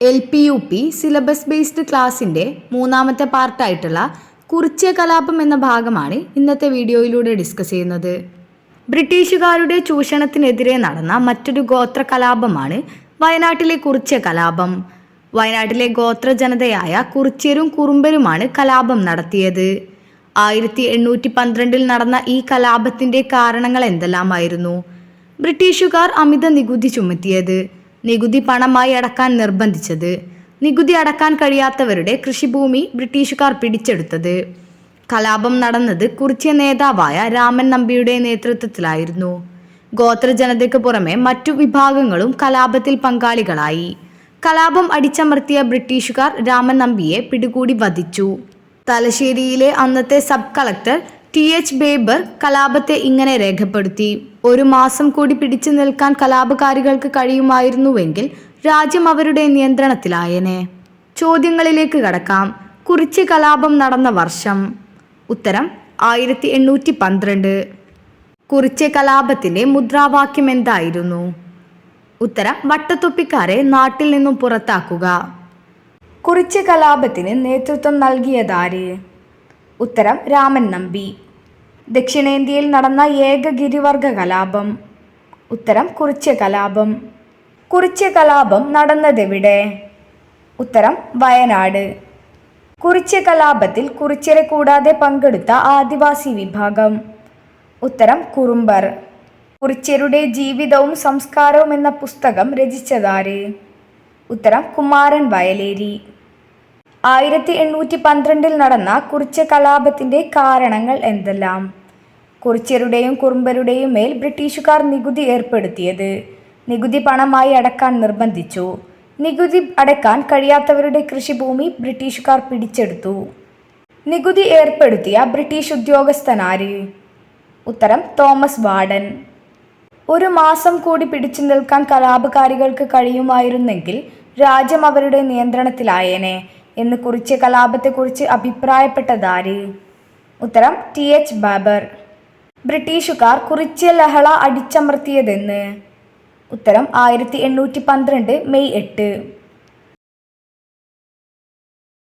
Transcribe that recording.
L P U P syllabus based ക്ലാസ്സിന്റെ മൂന്നാമത്തെ പാർട്ടായിട്ടുള്ള കുറിച്യ കലാപം എന്ന ഭാഗമാണ് ഇന്നത്തെ വീഡിയോയിലൂടെ ഡിസ്കസ് ചെയ്യുന്നത്. ബ്രിട്ടീഷുകാരുടെ ചൂഷണത്തിനെതിരെ നടന്ന മറ്റൊരു ഗോത്ര കലാപമാണ് വയനാട്ടിലെ കുറിച്യ കലാപം. വയനാട്ടിലെ ഗോത്ര ജനതയായ കുറിച്യരും കുറുമ്പരുമാണ് കലാപം നടത്തിയത്. ആയിരത്തി എണ്ണൂറ്റി പന്ത്രണ്ടിൽ നടന്ന ഈ കലാപത്തിന്റെ കാരണങ്ങൾ എന്തെല്ലാമായിരുന്നു? ബ്രിട്ടീഷുകാർ അമിത നികുതി ചുമത്തിയത്. നികുതി പണമായി അടക്കാൻ നിർബന്ധിച്ചത്. നികുതി അടക്കാൻ കഴിയാത്തവരുടെ കൃഷിഭൂമി ബ്രിട്ടീഷുകാർ പിടിച്ചെടുത്തത്. കലാപം നടന്നത് കുറിച്യ നേതാവായ രാമൻ നമ്പിയുടെ നേതൃത്വത്തിലായിരുന്നു. ഗോത്രജനതയ്ക്ക് പുറമെ മറ്റു വിഭാഗങ്ങളും കലാപത്തിൽ പങ്കാളികളായി. കലാപം അടിച്ചമർത്തിയ ബ്രിട്ടീഷുകാർ രാമൻ നമ്പിയെ പിടികൂടി വധിച്ചു. തലശ്ശേരിയിലെ അന്നത്തെ sub collector T H Baber കലാപത്തെ ഇങ്ങനെ രേഖപ്പെടുത്തി. ഒരു മാസം കൂടി പിടിച്ചു നിൽക്കാൻ കലാപകാരികൾക്ക് കഴിയുമായിരുന്നുവെങ്കിൽ രാജ്യം അവരുടെ നിയന്ത്രണത്തിലായേനെ. ചോദ്യങ്ങളിലേക്ക് കടക്കാം. കുറിച്ച് കലാപം നടന്ന വർഷം. ഉത്തരം ആയിരത്തി എണ്ണൂറ്റി പന്ത്രണ്ട് കുറിച്ച് കലാപത്തിന്റെ മുദ്രാവാക്യം എന്തായിരുന്നു? ഉത്തരം വട്ടത്തൊപ്പിക്കാരെ നാട്ടിൽ നിന്നും പുറത്താക്കുക. കുറിച്ച് കലാപത്തിന് നേതൃത്വം നൽകിയതാര്? ഉത്തരം രാമൻ നമ്പി. ദക്ഷിണേന്ത്യയിൽ നടന്ന ഏക ഗിരിവർഗ കലാപം. ഉത്തരം കുറിച്യ കലാപം. കുറിച്യ കലാപം നടന്നതെവിടെ? ഉത്തരം വയനാട്. കുറിച്യ കലാപത്തിൽ കുറിച്യരെ കൂടാതെ പങ്കെടുത്ത ആദിവാസി വിഭാഗം. ഉത്തരം കുറുമ്പർ. കുറിച്യരുടെ ജീവിതവും സംസ്കാരവും എന്ന പുസ്തകം രചിച്ചതാര്? ഉത്തരം കുമാരൻ വയലേരി. ആയിരത്തി എണ്ണൂറ്റി പന്ത്രണ്ടിൽ നടന്ന കുറിച്യ കലാപത്തിന്റെ കാരണങ്ങൾ എന്തെല്ലാം? കുറിച്യരുടെയും കുറുമ്പരുടെയും മേൽ ബ്രിട്ടീഷുകാർ നികുതി ഏർപ്പെടുത്തിയത്. നികുതി പണമായി അടക്കാൻ നിർബന്ധിച്ചു. നികുതി അടക്കാൻ കഴിയാത്തവരുടെ കൃഷിഭൂമി ബ്രിട്ടീഷുകാർ പിടിച്ചെടുത്തു. നികുതി ഏർപ്പെടുത്തിയ ബ്രിട്ടീഷ് ഉദ്യോഗസ്ഥനാര്? ഉത്തരം തോമസ് വാർഡൻ ഒരു മാസം കൂടി പിടിച്ചു നിൽക്കാൻ കലാപകാരികൾക്ക് കഴിയുമായിരുന്നെങ്കിൽ രാജ്യം അവരുടെ നിയന്ത്രണത്തിലായേനെ എന്ന് കുറിച്ച് കലാപത്തെക്കുറിച്ച് അഭിപ്രായപ്പെട്ടതാര്? ഉത്തരം ടി എച്ച് ബാബർ. ബ്രിട്ടീഷുകാർ കുറിച്ച് ലഹള അടിച്ചമർത്തിയതെന്ന്. ഉത്തരം ആയിരത്തി എണ്ണൂറ്റി പന്ത്രണ്ട് മെയ് എട്ട്.